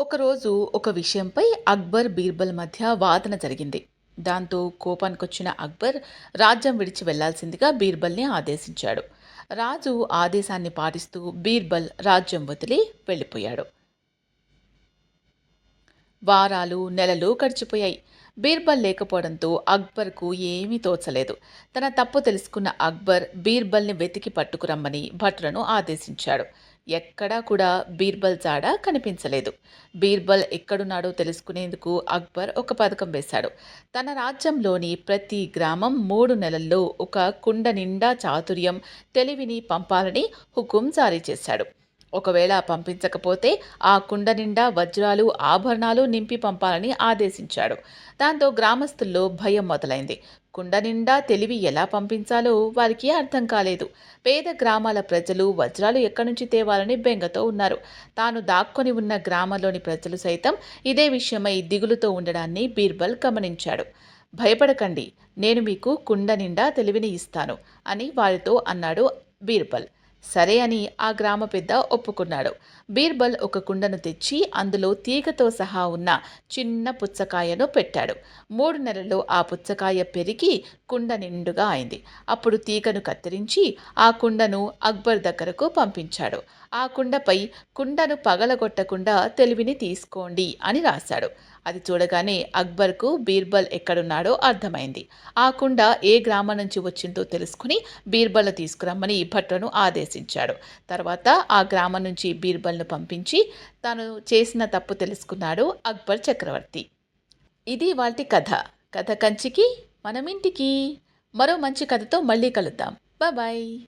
ఒకరోజు ఒక విషయంపై అక్బర్ బీర్బల్ మధ్య వాదన జరిగింది. దాంతో కోపానికొచ్చిన అక్బర్ రాజ్యం విడిచి వెళ్ళాల్సిందిగా బీర్బల్ని ఆదేశించాడు. రాజు ఆదేశాన్ని పాటిస్తూ బీర్బల్ రాజ్యం వదిలి వెళ్ళిపోయాడు. వారాలు నెలలు గడిచిపోయాయి. బీర్బల్ లేకపోవడంతో అక్బర్కు ఏమీ తోచలేదు. తన తప్పు తెలుసుకున్న అక్బర్ బీర్బల్ని వెతికి పట్టుకురమ్మని భటులను ఆదేశించాడు. ఎక్కడా కూడా బీర్బల్ జాడ కనిపించలేదు. బీర్బల్ ఎక్కడున్నాడో తెలుసుకునేందుకు అక్బర్ ఒక పథకం వేశాడు. తన రాజ్యంలోని ప్రతి గ్రామం మూడు నెలల్లో ఒక కుండ నిండా చాతుర్యం తెలివిని పంపాలని హుకుం జారీ చేశాడు. ఒకవేళ పంపించకపోతే ఆ కుండ నిండా వజ్రాలు ఆభరణాలు నింపి పంపాలని ఆదేశించాడు. దాంతో గ్రామస్తుల్లో భయం మొదలైంది. కుండ నిండా తెలివి ఎలా పంపించాలో వారికి అర్థం కాలేదు. పేద గ్రామాల ప్రజలు వజ్రాలు ఎక్కడి నుంచి తేవాలని బెంగతో ఉన్నారు. తాను దాక్కొని ఉన్న గ్రామంలోని ప్రజలు సైతం ఇదే విషయమై దిగులుతో ఉండడాన్ని బీర్బల్ గమనించాడు. భయపడకండి. నేను మీకు కుండ నిండా తెలివిని ఇస్తాను అని వారితో అన్నాడు బీర్బల్. సరే అని ఆ గ్రామ పెద్ద ఒప్పుకున్నాడు. బీర్బల్ ఒక కుండను తెచ్చి అందులో తీగతో సహా ఉన్న చిన్న పుచ్చకాయను పెట్టాడు. మూడు నెలల్లో ఆ పుచ్చకాయ పెరిగి కుండ నిండుగా అయింది. అప్పుడు తీగను కత్తిరించి ఆ కుండను అక్బర్ దగ్గరకు పంపించాడు. ఆ కుండపై కుండను పగలగొట్టకుండా తెలివిని తీసుకోండి అని రాశాడు. అది చూడగానే అక్బర్కు బీర్బల్ ఎక్కడున్నాడో అర్థమైంది. ఆ కుండ ఏ గ్రామం నుంచి వచ్చిందో తెలుసుకుని బీర్బల్ తీసుకురమ్మని భట్టును ఆదేశించాడు. తర్వాత ఆ గ్రామం నుంచి బీర్బల్ను పంపించి తాను చేసిన తప్పు తెలుసుకున్నాడు అక్బర్ చక్రవర్తి. ఇది వాటి కథ. కథ కంచికి మనం ఇంటికి మరో మంచి కథతో మళ్ళీ కలుద్దాం. బాయ్.